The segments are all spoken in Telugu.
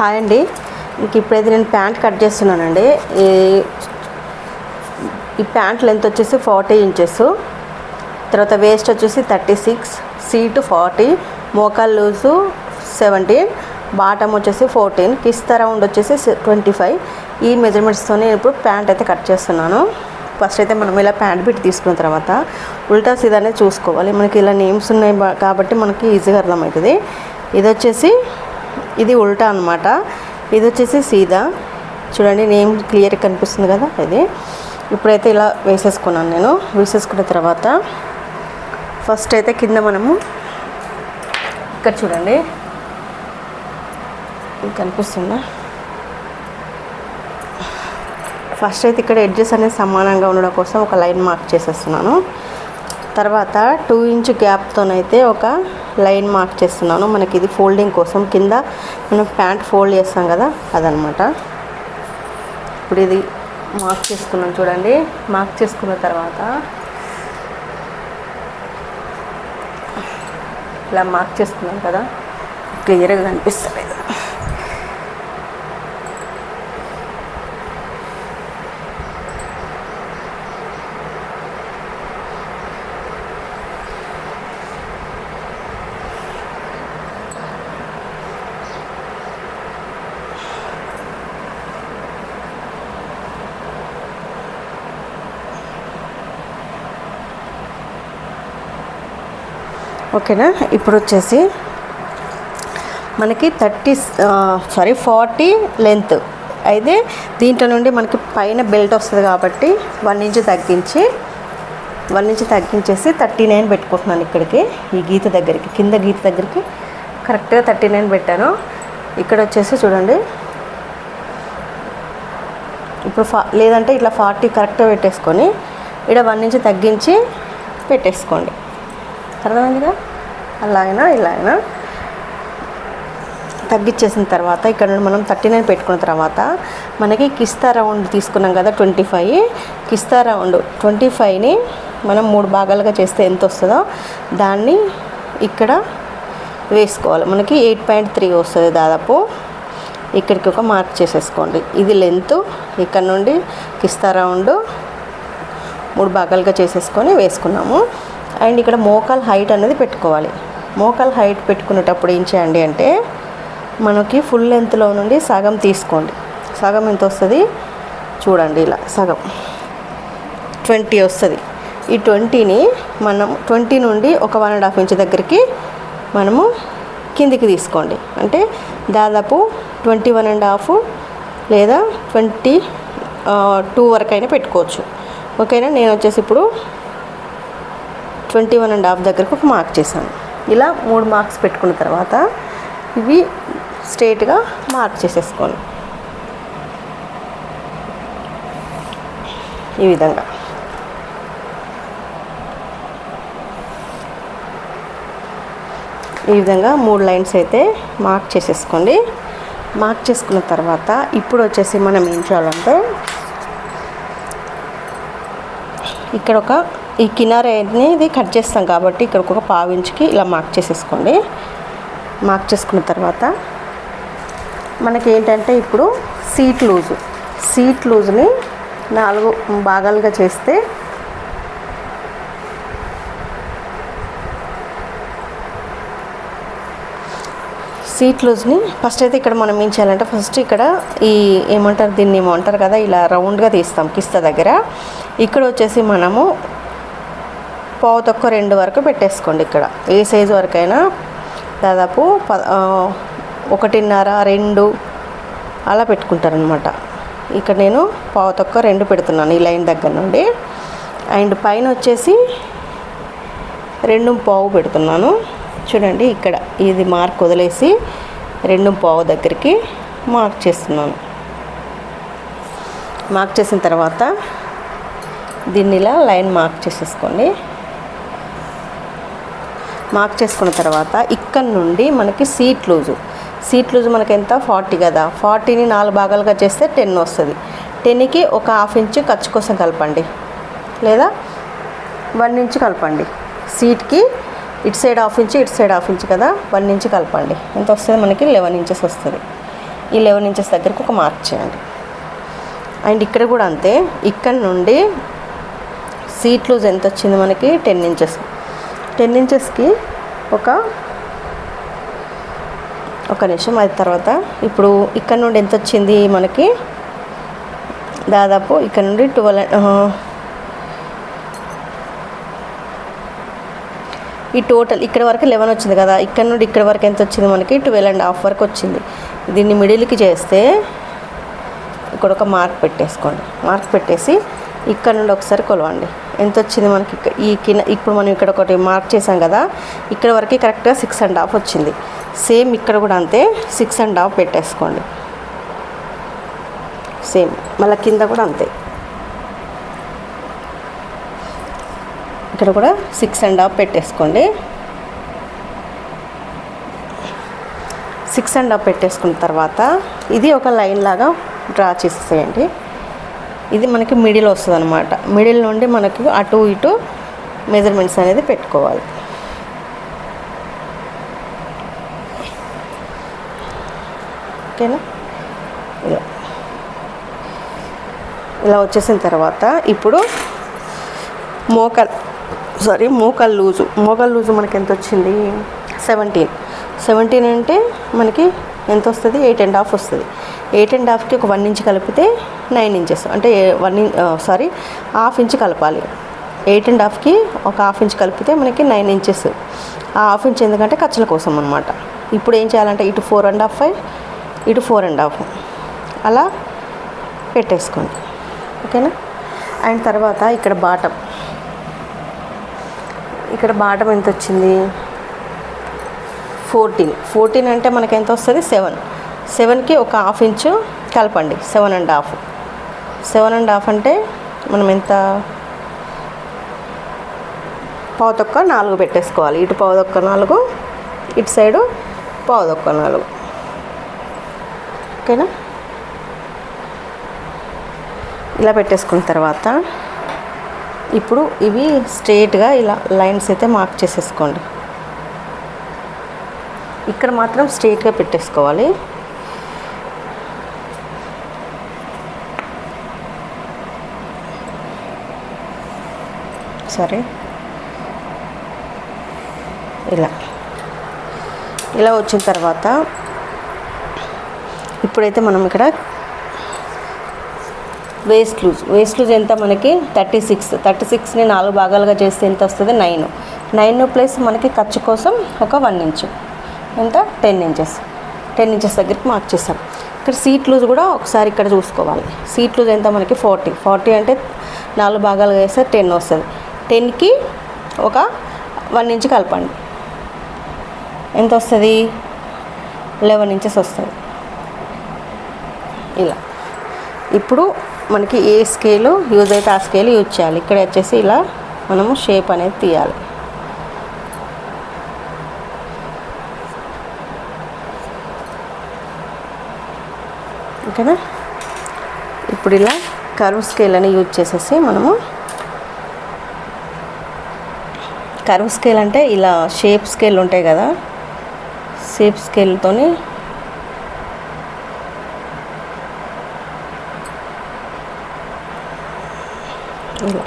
హాయ్ అండి. ఇంక ఇప్పుడైతే నేను ప్యాంట్ కట్ చేస్తున్నానండి. ఈ ఈ ప్యాంట్ లెంత్ వచ్చేసి ఫార్టీ ఇంచెస్. తర్వాత వేస్ట్ వచ్చేసి థర్టీ సిక్స్ సీటు ఫార్టీ మోకాల్ లూజు సెవెంటీన్ బాటమ్ వచ్చేసి ఫోర్టీన్ కిస్తా రౌండ్ వచ్చేసి ట్వంటీ ఫైవ్. ఈ మెజర్మెంట్స్తో నేను ఇప్పుడు ప్యాంట్ అయితే కట్ చేస్తున్నాను. ఫస్ట్ అయితే మనం ఇలా ప్యాంట్ బిట్ తీసుకున్న తర్వాత ఉల్టా సీదానే చూసుకోవాలి. మనకి ఇలా నేమ్స్ ఉన్నాయి కాబట్టి మనకి ఈజీగా అర్థమవుతుంది. ఇది వచ్చేసి ఇది ఉల్టా అనమాట ఇది వచ్చేసి సీదా. చూడండి నేమ్ క్లియర్ కనిపిస్తుంది కదా ఇది. ఇప్పుడైతే ఇలా వేసేసుకున్నాను నేను. వేసేసుకున్న తర్వాత ఫస్ట్ అయితే కింద మనము ఇక్కడ చూడండి. కనిపిస్తుందా? ఫస్ట్ అయితే ఇక్కడ ఎడ్జెస్ అనేది సమానంగా ఉండడం కోసం ఒక లైన్ మార్క్ చేసేస్తున్నాను. తర్వాత టూ ఇంచ్ గ్యాప్తోనైతే ఒక లైన్ మార్క్ చేస్తున్నాను. మనకి ఇది ఫోల్డింగ్ కోసం కింద మనం ప్యాంట్ ఫోల్డ్ చేస్తాం కదా అదనమాట. ఇప్పుడు ఇది మార్క్ చేసుకున్నాం చూడండి. మార్క్ చేసుకున్న తర్వాత ఇలా మార్క్ చేసుకున్నాం కదా. క్లియర్గా కనిపిస్తలేదు. ఓకేనా? ఇప్పుడు వచ్చేసి మనకి థర్టీ సారీ ఫార్టీ లెంత్. అయితే దీంట్లో నుండి మనకి పైన బెల్ట్ వస్తుంది కాబట్టి వన్ ఇంచ్ తగ్గించి వన్ ఇంచ్ తగ్గించేసి థర్టీ నైన్ పెట్టుకుంటున్నాను ఇక్కడికి ఈ గీత దగ్గరికి కింద గీత దగ్గరికి. కరెక్ట్గా థర్టీ నైన్ పెట్టాను. ఇక్కడ వచ్చేసి చూడండి. ఇప్పుడు ఫా లేదంటే ఇట్లా ఫార్టీ కరెక్ట్గా పెట్టేసుకొని ఇక్కడ వన్ ఇంచ్ తగ్గించి పెట్టేసుకోండి. అర్థమైందిగా అలా అయినా ఇలా అయినా. తగ్గించేసిన తర్వాత ఇక్కడ నుండి మనం థర్టీ నైన్ పెట్టుకున్న తర్వాత మనకి కిస్తా రౌండ్ తీసుకున్నాం కదా ట్వంటీ ఫైవ్. కిస్తా రౌండ్ ట్వంటీ ఫైవ్ని మనం మూడు భాగాలుగా చేస్తే ఎంత వస్తుందో దాన్ని ఇక్కడ వేసుకోవాలి. మనకి ఎయిట్ పాయింట్ త్రీ వస్తుంది దాదాపు. ఇక్కడికి ఒక మార్క్ చేసేసుకోండి. ఇది లెంత్ ఇక్కడ నుండి కిస్తా రౌండ్ మూడు భాగాలుగా చేసేసుకొని వేసుకున్నాము. అండ్ ఇక్కడ మోకాల్ హైట్ అనేది పెట్టుకోవాలి. మోకల్ హైట్ పెట్టుకునేటప్పుడు ఏం చేయండి అంటే మనకి ఫుల్ లెంత్లో నుండి సగం తీసుకోండి. సగం ఎంత వస్తుంది? చూడండి ఇలా సగం. ట్వంటీ వస్తుంది. ఈ ట్వంటీని మనం ట్వంటీ నుండి ఒక వన్ అండ్ హాఫ్ ఇంచ్ దగ్గరికి మనము కిందికి తీసుకోండి. అంటే దాదాపు ట్వంటీ వన్ అండ్ హాఫ్ లేదా ట్వంటీ టూ వరకు అయినా పెట్టుకోవచ్చు. ఓకేనా? నేను వచ్చేసి ఇప్పుడు ట్వంటీ వన్ అండ్ హాఫ్ దగ్గరకు ఒక మార్క్ చేశాను. ఇలా మూడు మార్క్స్ పెట్టుకున్న తర్వాత ఇవి స్ట్రేట్గా మార్క్ చేసేసుకోండి ఈ విధంగా. ఈ విధంగా మూడు లైన్స్ అయితే మార్క్ చేసేసుకోండి. మార్క్ చేసుకున్న తర్వాత ఇప్పుడు వచ్చేసి మనం ఏం చేయాలంటే ఇక్కడ ఒక ఈ కినార అనేది కట్ చేస్తాం కాబట్టి ఇక్కడ ఒక పావు ఇంచుకి ఇలా మార్క్ చేసేసుకోండి. మార్క్ చేసుకున్న తర్వాత మనకి ఏంటంటే ఇప్పుడు సీట్ లూజు సీట్ లూజ్ని నాలుగు భాగాలుగా చేస్తే సీట్ లూజ్ని ఫస్ట్ అయితే ఇక్కడ మనం ఏం చేయాలంటే ఫస్ట్ ఇక్కడ ఈ ఏమంటారు దీన్ని ఏమంటారు కదా ఇలా రౌండ్గా తీస్తాం కిస్త దగ్గర. ఇక్కడ వచ్చేసి మనము పావు తక్కువ రెండు వరకు పెట్టేసుకోండి ఇక్కడ. ఏ సైజు వరకైనా దాదాపు ప ఒకటిన్నర రెండు అలా పెట్టుకుంటారనమాట ఇక్కడ నేను పావు తక్కువ రెండు పెడుతున్నాను ఈ లైన్ దగ్గర నుండి. అండ్ పైన వచ్చేసి రెండు పావు పెడుతున్నాను. చూడండి ఇక్కడ ఇది మార్క్ వదిలేసి రెండు పావు దగ్గరికి మార్క్ చేస్తున్నాను. మార్క్ చేసిన తర్వాత దీన్ని ఇలా లైన్ మార్క్ చేసేసుకోండి. మార్క్ చేసుకున్న తర్వాత ఇక్కడ నుండి మనకి సీట్ లూజు. సీట్ లూజు మనకి ఎంత ఫార్టీ కదా. ఫార్టీని నాలుగు భాగాలుగా చేస్తే టెన్ వస్తుంది. టెన్కి ఒక హాఫ్ ఇంచు ఖర్చు కోసం కలపండి. లేదా? వన్ ఇంచ్ కలపండి. సీట్కి ఇటు సైడ్ హాఫ్ ఇంచ్ ఇటు సైడ్ హాఫ్ ఇంచ్ కదా? వన్ ఇంచ్ కలపండి. ఎంత వస్తుంది? మనకి లెవెన్ ఇంచెస్ వస్తుంది. ఈ లెవెన్ ఇంచెస్ దగ్గరకు ఒక మార్క్ చేయండి. అండ్ ఇక్కడ కూడా అంతే. ఇక్కడ నుండి సీట్ లూజ్ ఎంత వచ్చింది మనకి? Ten inches. టెన్ ఇంచెస్కి ఒక ఒక నిమిషం అది తర్వాత ఇప్పుడు ఇక్కడ నుండి ఎంత వచ్చింది మనకి? దాదాపు ఇక్కడ నుండి ట్వెల్వ్ ఈ టోటల్ ఇక్కడ వరకు లెవెన్ వచ్చింది కదా ఇక్కడ నుండి ఇక్కడ వరకు ఎంత వచ్చింది మనకి? ట్వెల్వ్ అండ్ హాఫ్ వరకు వచ్చింది. దీన్ని మిడిల్కి చేస్తే ఇక్కడ ఒక మార్క్ పెట్టేసుకోండి. మార్క్ పెట్టేసి ఇక్కడ నుండి ఒకసారి కొలవండి. ఎంత వచ్చింది మనకి ఈ కింద ఇప్పుడు మనం ఇక్కడ ఒకటి మార్క్ చేసాం కదా ఇక్కడ వరకు కరెక్ట్గా సిక్స్ అండ్ హాఫ్ వచ్చింది. సేమ్ ఇక్కడ కూడా అంతే సిక్స్ అండ్ హాఫ్ పెట్టేసుకోండి. సేమ్ మళ్ళీ కింద కూడా అంతే. ఇక్కడ కూడా సిక్స్ అండ్ హాఫ్ పెట్టేసుకోండి. సిక్స్ అండ్ హాఫ్ పెట్టేసుకున్న తర్వాత ఇది ఒక లైన్ లాగా డ్రా చేసేసేయండి. ఇది మనకి మిడిల్ వస్తుంది అనమాట మిడిల్ నుండి మనకి అటు ఇటు మెజర్మెంట్స్ అనేది పెట్టుకోవాలి. ఓకేనా? ఇలా ఇలా వచ్చేసిన తర్వాత ఇప్పుడు మోకల్ సారీ మోకల్ లూజు. మోకల్ లూజు మనకి ఎంత వచ్చింది? సెవెంటీన్ సెవెంటీన్ అంటే మనకి ఎంత వస్తుంది? ఎయిట్ అండ్ హాఫ్ వస్తుంది. ఎయిట్ అండ్ హాఫ్కి ఒక వన్ ఇంచ్ కలిపితే నైన్ ఇంచెస్ అంటే వన్ సారీ హాఫ్ ఇంచ్ కలపాలి. ఎయిట్ అండ్ హాఫ్కి ఒక హాఫ్ ఇంచ్ కలిపితే మనకి నైన్ ఇంచెస్. ఆ హాఫ్ ఇంచ్ ఎందుకంటే ఖర్చుల కోసం అనమాట ఇప్పుడు ఏం చేయాలంటే ఇటు ఫోర్ అండ్ హాఫ్ ఇటు ఫోర్ అండ్ హాఫ్. అలా పెట్టేసుకోండి. ఓకేనా? అండ్ తర్వాత ఇక్కడ బాటం. ఇక్కడ బాటం ఎంత వచ్చింది? ఫోర్టీన్. ఫోర్టీన్ అంటే మనకి ఎంత వస్తుంది? సెవెన్. సెవెన్కి ఒక హాఫ్ ఇంచు కలపండి. Seven and half. Seven and half అంటే మనం ఎంత పావుతొక్క నాలుగు పెట్టేసుకోవాలి. ఇటు పావుదొక్క నాలుగు ఇటు సైడు పావుదొక్క నాలుగు. ఓకేనా? ఇలా పెట్టేసుకున్న తర్వాత ఇప్పుడు ఇవి స్ట్రేట్గా ఇలా లైన్స్ అయితే మార్క్ చేసేసుకోండి. ఇక్కడ మాత్రం స్ట్రేట్గా పెట్టేసుకోవాలి. సరే ఇలా. ఇలా వచ్చిన తర్వాత ఇప్పుడైతే మనం ఇక్కడ వేస్ట్ లూజ్ వేస్ట్ లూజ్ ఎంత మనకి? థర్టీ సిక్స్ థర్టీ సిక్స్ని నాలుగు భాగాలుగా చేస్తే ఎంత వస్తుంది? నైన్ నైన్ ప్లస్ మనకి ఖర్చు కోసం ఒక వన్ ఇంచు ఎంత? టెన్ ఇంచెస్ టెన్ ఇంచెస్ దగ్గరికి మార్క్ చేసాం ఇక్కడ సీట్ లూజ్ కూడా ఒకసారి ఇక్కడ చూసుకోవాలి. సీట్ లూజ్ ఎంత మనకి? ఫార్టీ ఫార్టీ అంటే నాలుగు భాగాలుగా వేస్తే టెన్ వస్తుంది. టెన్కి ఒక వన్ ఇంచ్ కలపండి. ఎంత వస్తుంది? లెవెన్ ఇంచెస్ వస్తుంది. ఇలా. ఇప్పుడు మనకి ఏ స్కేలు యూజ్ అయితే ఆ స్కేల్ యూజ్ చేయాలి. ఇక్కడ వచ్చేసి ఇలా మనము షేప్ అనేది తీయాలి. ఓకేనా? ఇప్పుడు ఇలా కర్వ్ స్కేల్ అని యూజ్ చేసేసి మనము కర్వ్ స్కేల్ అంటే ఇలా షేప్ స్కేల్ ఉంటాయి కదా షేప్ స్కేల్తోని ఇలా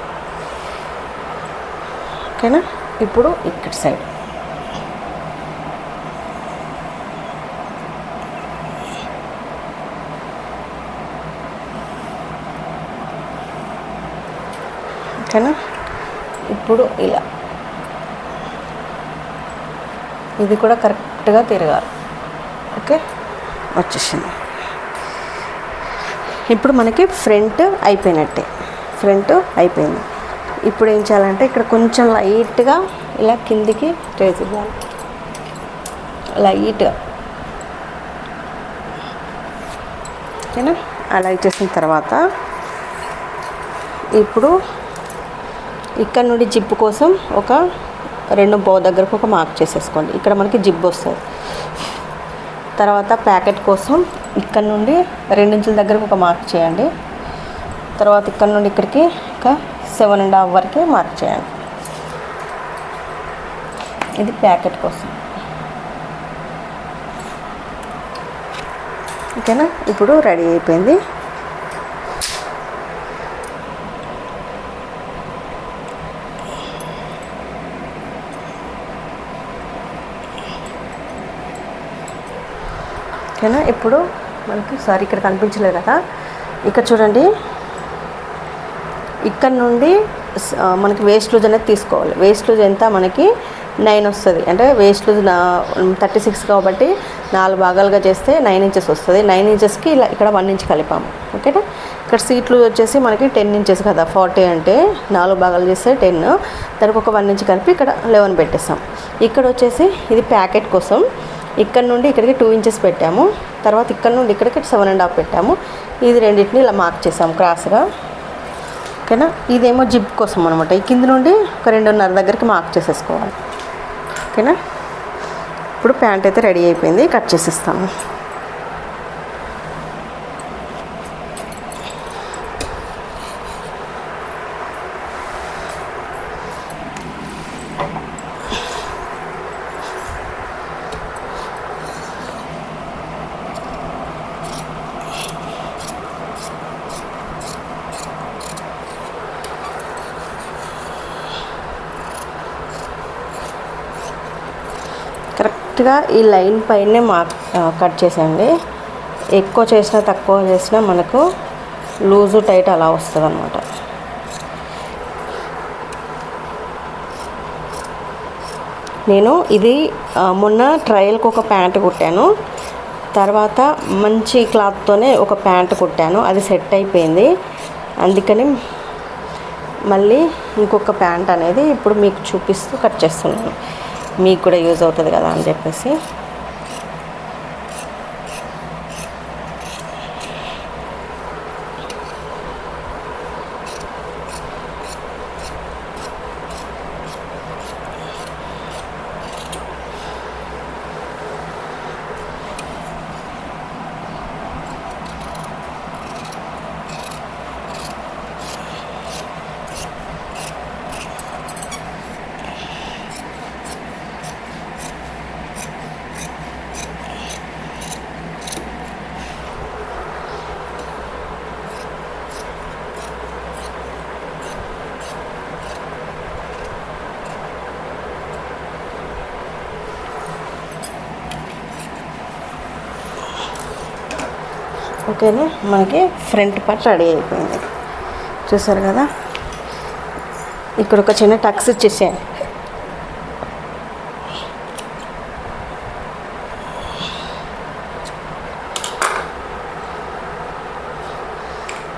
ఓకేనా? ఇప్పుడు ఇక్కడ సైడ్ ఓకేనా? ఇప్పుడు ఇలా. ఇది కూడా కరెక్ట్గా తిరగాలి. ఓకే? వచ్చేసింది. ఇప్పుడు మనకి ఫ్రంట్ అయిపోయినట్టే. ఫ్రంట్ అయిపోయింది. ఇప్పుడు ఏం చేయాలంటే ఇక్కడ కొంచెం లైట్గా ఇలా కిందికి ట్రేస్ ఇవ్వాలి లైట్గా. ఓకేనా? అలా ఇచ్చేసిన తర్వాత ఇప్పుడు ఇక్కడ నుండి జిప్పు కోసం ఒక రెండు బో దగ్గరకు ఒక మార్క్ చేసేసుకోండి. ఇక్కడ మనకి జిబ్ వస్తుంది. తర్వాత ప్యాకెట్ కోసం ఇక్కడ నుండి రెండించుల దగ్గరకు ఒక మార్క్ చేయండి. తర్వాత ఇక్కడ నుండి ఇక్కడికి ఒక సెవెన్ అండ్ హాఫ్ వరకే మార్క్ చేయండి. ఇది ప్యాకెట్ కోసం. ఓకేనా? ఇప్పుడు రెడీ అయిపోయింది. ఓకేనా? ఇప్పుడు మనకి సారీ ఇక్కడ కనిపించలేదు కదా? ఇక్కడ చూడండి. ఇక్కడ నుండి మనకి వేస్ట్ లూజ్ అనేది తీసుకోవాలి. వేస్ట్ లూజ్ ఎంత? మనకి నైన్ వస్తుంది. అంటే వేస్ట్ లూజ్ థర్టీ సిక్స్ కాబట్టి నాలుగు భాగాలుగా చేస్తే నైన్ ఇంచెస్ వస్తుంది. నైన్ ఇంచెస్కి ఇలా ఇక్కడ వన్ ఇంచ్ కలిపాము. ఓకేనా? ఇక్కడ సీట్లు వచ్చేసి మనకి టెన్ ఇంచెస్ కదా. ఫార్టీ అంటే నాలుగు భాగాలు చేస్తే టెన్ దానికి ఒక వన్ ఇంచ్ కలిపి ఇక్కడ లెవెన్ పెట్టేస్తాం. ఇక్కడ వచ్చేసి ఇది ప్యాకెట్ కోసం ఇక్కడ నుండి ఇక్కడికి టూ ఇంచెస్ పెట్టాము. తర్వాత ఇక్కడ నుండి ఇక్కడికి సెవెన్ అండ్ హాఫ్ పెట్టాము. ఇది రెండింటిని ఇలా మార్క్ చేసాము క్రాస్గా ఓకేనా? ఇదేమో జిప్ కోసం అనమాట ఈ కింద నుండి ఒక రెండున్నర దగ్గరికి మార్క్ చేసేసుకోవాలి. ఓకేనా? ఇప్పుడు ప్యాంట్ అయితే రెడీ అయిపోయింది. కట్ చేసేస్తాము. కరెక్ట్గా ఈ లైన్ పైనే మార్క్ కట్ చేసేయండి. ఎక్కువ చేసినా తక్కువ చేసినా మనకు లూజు టైట్ అలా వస్తుంది అనమాట నేను ఇది మొన్న ట్రయల్కి ఒక ప్యాంట్ కుట్టాను. తర్వాత మంచి క్లాత్తోనే ఒక ప్యాంట్ కుట్టాను. అది సెట్ అయిపోయింది. అందుకని మళ్ళీ ఇంకొక ప్యాంట్ అనేది ఇప్పుడు మీకు చూపిస్తూ కట్ చేస్తున్నాను. మీకు కూడా యూజ్ అవుతుంది కదా అని చెప్పేసి ఓకేనా? మనకి ఫ్రంట్ పార్ట్ రెడీ అయిపోయింది. చూసారు కదా? ఇక్కడ ఒక చిన్న టక్స్ ఇచ్చేసాను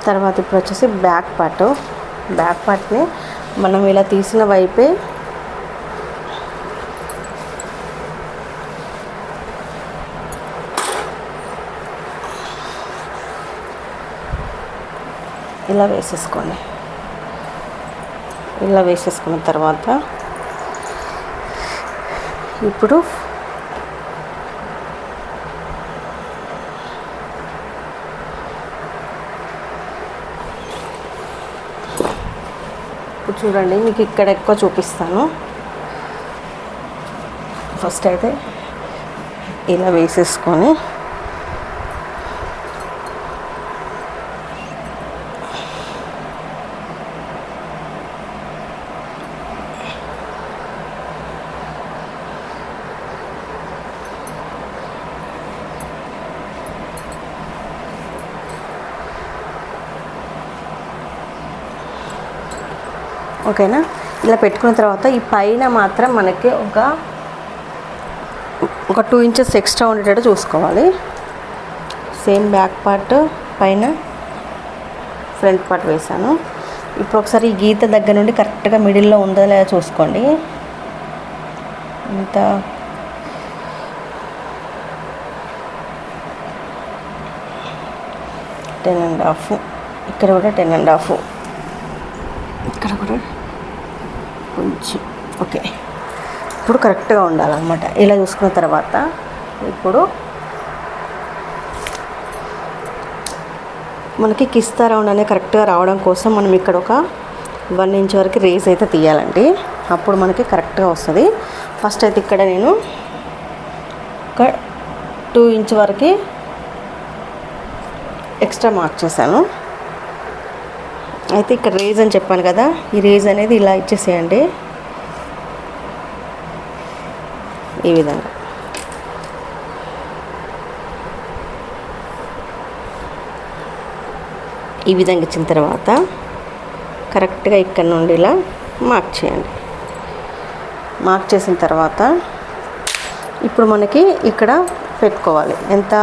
తర్వాత ఇప్పుడు వచ్చేసి బ్యాక్ పార్ట్. బ్యాక్ పార్ట్ని మనం ఇలా తీసిన వైపే ఇలా వేసేసుకోండి ఇలా వేసేసుకున్న తర్వాత ఇప్పుడు ఇప్పుడు చూడండి మీకు ఇక్కడ ఎక్కువ చూపిస్తాను. ఫస్ట్ అయితే ఇలా వేసేసుకొని ఓకేనా? ఇలా పెట్టుకున్న తర్వాత ఈ పైన మాత్రం మనకి ఒక ఒక టూ ఇంచెస్ ఎక్స్ట్రా ఉండేటట్టు చూసుకోవాలి. సేమ్ బ్యాక్ పార్ట్ పైన ఫ్రంట్ పార్ట్ వేసాను ఇప్పుడు ఒకసారి ఈ గీత దగ్గర నుండి కరెక్ట్గా మిడిల్లో ఉందో లేదా చూసుకోండి. ఇంత టెన్ అండ్ హాఫ్ ఇక్కడ కూడా టెన్ అండ్ హాఫ్ ఇక్కడ కూడా కొంచెం. ఓకే. ఇప్పుడు కరెక్ట్గా ఉండాలన్నమాట. ఇలా చూసుకున్న తర్వాత ఇప్పుడు మనకి కిస్తా రౌండ్ అనేది కరెక్ట్గా రావడం కోసం మనం ఇక్కడ ఒక వన్ ఇంచ్ వరకు రేస్ అయితే తీయాలండి. అప్పుడు మనకి కరెక్ట్గా వస్తుంది. ఫస్ట్ అయితే ఇక్కడ నేను ఒక టూ ఇంచ్ వరకు ఎక్స్ట్రా మార్క్ చేశాను. అయితే ఇక్కడ రేజ్ అని చెప్పాను కదా. ఈ రేజ్ అనేది ఇలా ఇచ్చేసేయండి. ఈ విధంగా. ఈ విధంగా ఇచ్చిన తర్వాత కరెక్ట్గా ఇక్కడ నుండి ఇలా మార్క్ చేయండి. మార్క్ చేసిన తర్వాత ఇప్పుడు మనకి ఇక్కడ పెట్టుకోవాలి. ఎంత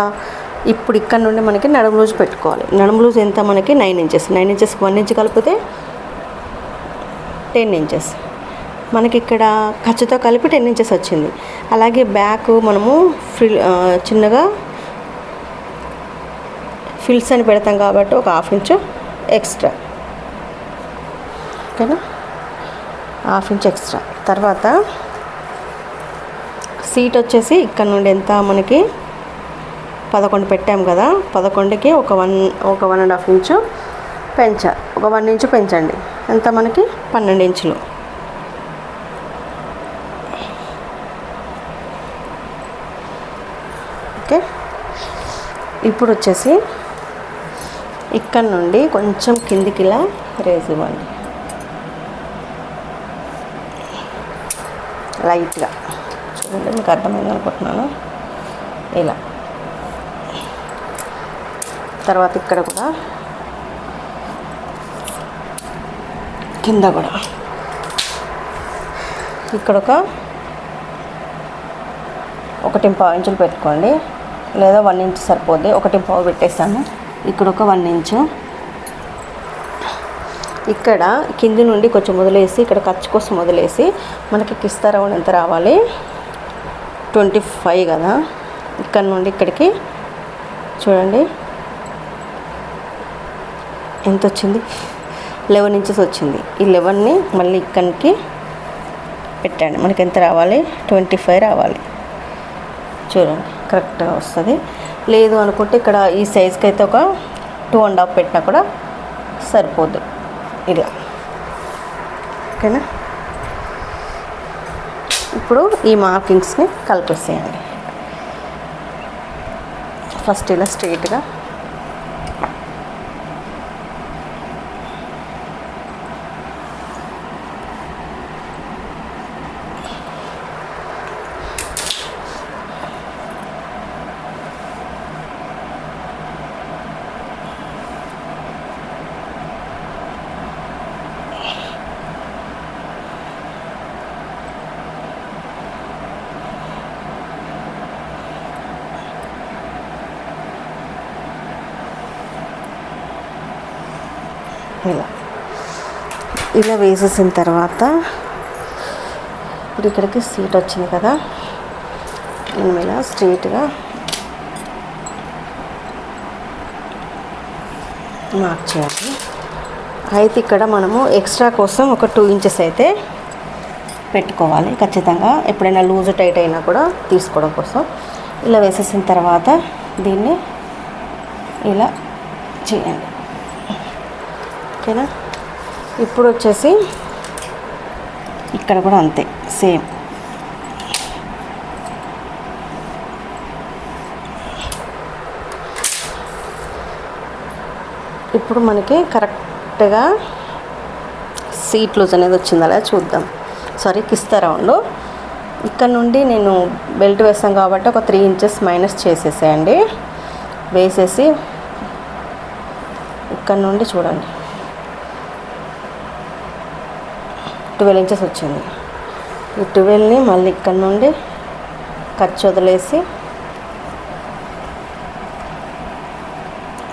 ఇప్పుడు ఇక్కడ నుండి మనకి నడుము లూజ్ పెట్టుకోవాలి. నడుము లూజ్ ఎంత మనకి nine inches. Nine inches one inch కలిపితే టెన్ ఇంచెస్. మనకి ఇక్కడ ఖర్చుతో కలిపి టెన్ ఇంచెస్ వచ్చింది. అలాగే బ్యాక్ మనము ఫిల్ చిన్నగా ఫిల్స్ అని పెడతాం కాబట్టి ఒక హాఫ్ ఇంచు ఎక్స్ట్రా. ఓకేనా? Half inch extra. తర్వాత సీట్ వచ్చేసి ఇక్కడ నుండి ఎంత మనకి పదకొండు పెట్టాం కదా పదకొండుకి ఒక వన్ ఒక వన్ అండ్ హాఫ్ ఇంచు పెంచ ఒక వన్ ఇంచు పెంచండి. ఎంత మనకి? పన్నెండు ఇంచులు. ఓకే. ఇప్పుడు వచ్చేసి ఇక్కడ నుండి కొంచెం కిందికి ఇలా రేజ్ ఇవ్వండి. లైట్గా. చూడండి మీకు అర్థమైంది అనుకుంటున్నాను. ఇలా. తర్వాత ఇక్కడ కూడా. కింద కూడా. ఇక్కడ ఒక ఒకటి పావు ఇంచులు పెట్టుకోండి. లేదా వన్ ఇంచ్ సరిపోద్ది. ఒకటి పావు పెట్టేస్తాను. ఇక్కడ ఒక వన్ ఇంచు. ఇక్కడ కింది నుండి కొంచెం వదిలేసి ఇక్కడ ఖర్చు కోసం వదిలేసి మనకి కిస్తా రౌండ్ ఎంత రావాలి? ట్వంటీ ఫైవ్ కదా. ఇక్కడ నుండి ఇక్కడికి చూడండి. ఎంత వచ్చింది లెవెన్ ఇంచెస్ వచ్చింది. ఈ లెవెన్ని మళ్ళీ ఇక్కడికి పెట్టండి. మనకి ఎంత రావాలి? ట్వంటీ ఫైవ్ రావాలి. చూడండి కరెక్ట్గా వస్తుంది. లేదు అనుకుంటే ఇక్కడ ఈ సైజ్కి అయితే ఒక టూ అండ్ హాఫ్ పెట్టినా కూడా సరిపోదు. ఇలా. ఓకేనా? ఇప్పుడు ఈ మార్కింగ్స్ని కలిపేసేయండి. ఫస్ట్ ఇలా స్ట్రైట్గా ఇలా వేసేసిన తర్వాత ఇప్పుడు ఇక్కడికి సీట్ వచ్చింది కదా. మనం ఇలా స్ట్రైట్గా మార్క్ చేయాలి. అయితే ఇక్కడ మనము ఎక్స్ట్రా కోసం ఒక టూ ఇంచెస్ అయితే పెట్టుకోవాలి. ఖచ్చితంగా ఎప్పుడైనా లూజ్ టైట్ అయినా కూడా తీసుకోవడం కోసం. ఇలా వేసేసిన తర్వాత దీన్ని ఇలా చేయండి ఓకేనా? ఇప్పుడు వచ్చేసి ఇక్కడ కూడా అంతే సేమ్. ఇప్పుడు మనకి కరెక్ట్గా సీట్ లూజ్ అనేది వచ్చింది అలా చూద్దాం. సారీ కిస్తా రౌండ్. ఇక్కడ నుండి నేను బెల్ట్ వేసాం కాబట్టి ఒక త్రీ ఇంచెస్ మైనస్ చేసేసేయండి. వేసేసి ఇక్కడ నుండి చూడండి. ట్వెల్వ్ ఇంచెస్ వచ్చింది. ఈ ట్వెల్వ్ని మళ్ళీ ఇక్కడ నుండి ఖర్చు వదిలేసి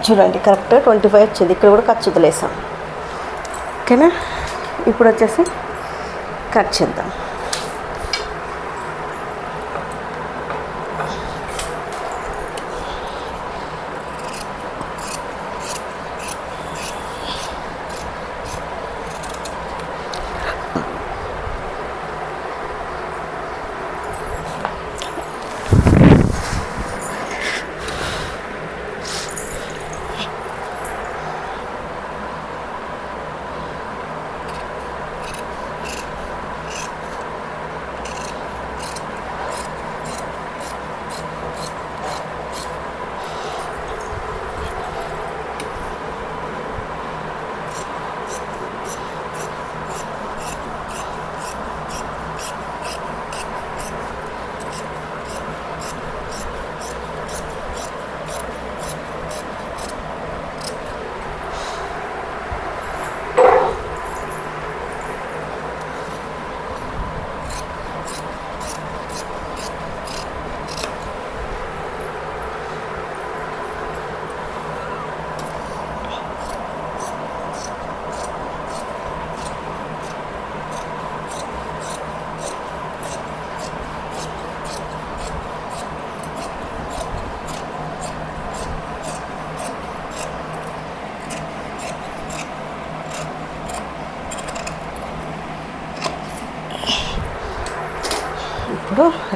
చూడండి కరెక్ట్ ట్వంటీ ఫైవ్ వచ్చింది. ఇక్కడ కూడా ఖర్చు వదిలేసాం ఓకేనా? ఇప్పుడు వచ్చేసి కట్ చేద్దాం.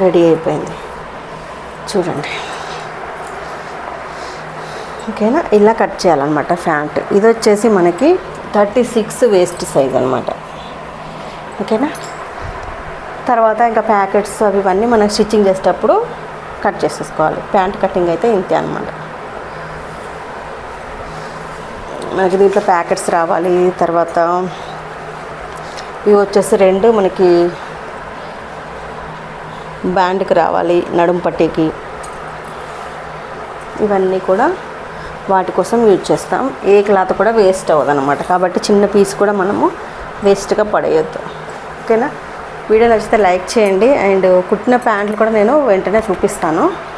రెడీ అయిపోయింది. చూడండి. ఓకేనా? ఇలా కట్ చేయాలన్నమాట ఫ్యాంట్. ఇది వచ్చేసి మనకి థర్టీ సిక్స్ వేస్ట్ సైజ్ అనమాట ఓకేనా? తర్వాత ఇంకా ప్యాకెట్స్ అవి ఇవన్నీ మనం స్టిచ్చింగ్ చేసేటప్పుడు కట్ చేసేసుకోవాలి. ప్యాంట్ కటింగ్ అయితే ఇంతే అనమాట మనకి దీంట్లో ప్యాకెట్స్ రావాలి. తర్వాత ఇవి వచ్చేసి రెండు మనకి బ్యాండ్కి రావాలి నడుం పట్టీకి. ఇవన్నీ కూడా వాటి కోసం యూజ్ చేస్తాం. ఏ క్లాత్ కూడా వేస్ట్ అవ్వదు అనమాట కాబట్టి చిన్న పీస్ కూడా మనము వేస్ట్గా పడేయద్దు. ఓకేనా? వీడియో నచ్చితే లైక్ చేయండి. అండ్ కుట్టిన ప్యాంట్లు కూడా నేను వెంటనే చూపిస్తాను.